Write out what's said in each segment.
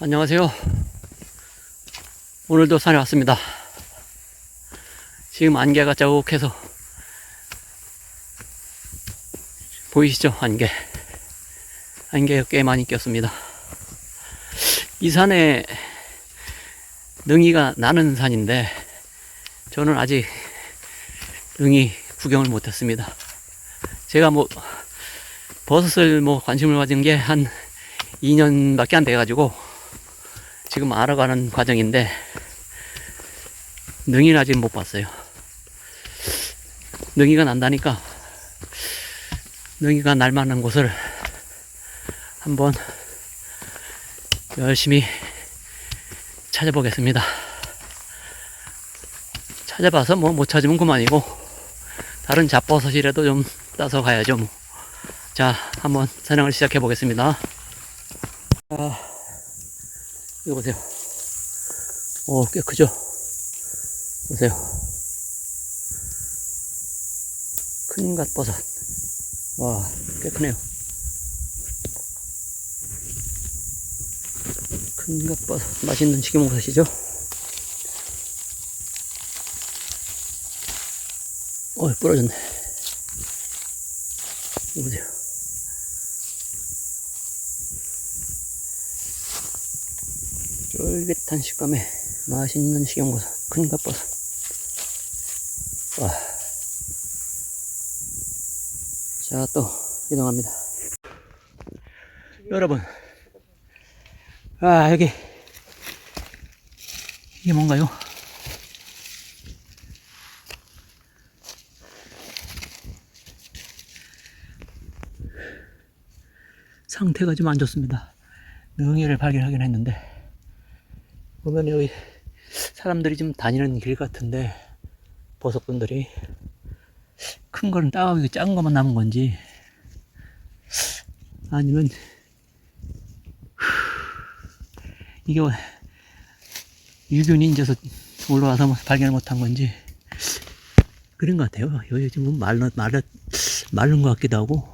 안녕하세요. 오늘도 산에 왔습니다. 지금 안개가 자욱해서 보이시죠? 안개. 안개가 꽤 많이 꼈습니다. 이 산에 능이가 나는 산인데 저는 아직 능이 구경을 못했습니다. 제가 뭐 버섯을 뭐 관심을 가진 게 한 2년밖에 안 돼가지고 지금 알아가는 과정인데 능이는 아직 못 봤어요. 능이가 난다니까 능이가 날 만한 곳을 한번 열심히 찾아보겠습니다. 찾아봐서 뭐 못 찾으면 그만이고 다른 잡버섯이라도 좀 따서 가야죠. 뭐. 자, 한번 사냥을 시작해 보겠습니다. 아, 이거 보세요. 오, 꽤 크죠? 보세요. 큰 갓버섯. 와, 꽤 크네요. 큰 갓버섯. 맛있는 식용버섯이죠? 어, 부러졌네. 이거 보세요. 쫄깃한 식감에 맛있는 식용버섯, 큰 갓버섯. 와. 자, 또 이동합니다. 여러분. 아, 여기. 이게 뭔가요? 상태가 좀 안 좋습니다. 능이를 발견하긴 했는데, 보면 여기 사람들이 좀 다니는 길 같은데 버섯분들이 큰 거는 따가고 작은 것만 남은 건지 아니면 이게 유균이 이제서 올라와서 뭐 발견을 못한 건지 그런 것 같아요. 여기 지금 말라 말라 마른 것 같기도 하고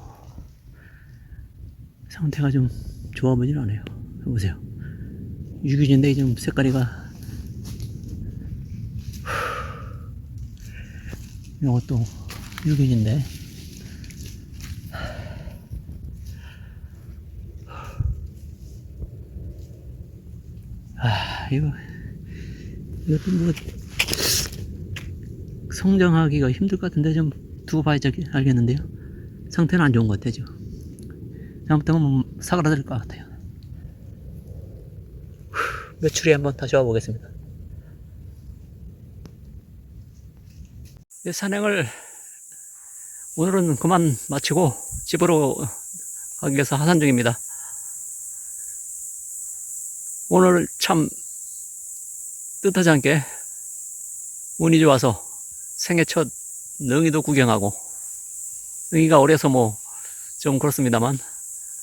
상태가 좀 좋아 보진 않아요. 보세요. 유기인데 좀 색깔이가. 이것도 유기인데. 아 이거 이것도 뭐 성장하기가 힘들 것 같은데 좀 두고 봐야 알겠는데요. 상태는 안 좋은 것 같아요 잘못하면 뭐 사그라들 것 같아요 매출이 한번 다시 와보겠습니다. 이 산행을 오늘은 그만 마치고 집으로 가기 위해서 하산 중입니다. 오늘 참 뜻하지 않게 운이 좋아서 생애 첫 능이도 구경하고 능이가 어려서 뭐 좀 그렇습니다만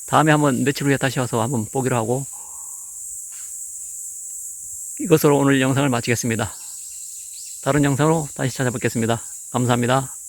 다음에 한번 며칠 후에 다시 와서 한번 보기로 하고 이것으로 오늘 영상을 마치겠습니다. 다른 영상으로 다시 찾아뵙겠습니다. 감사합니다.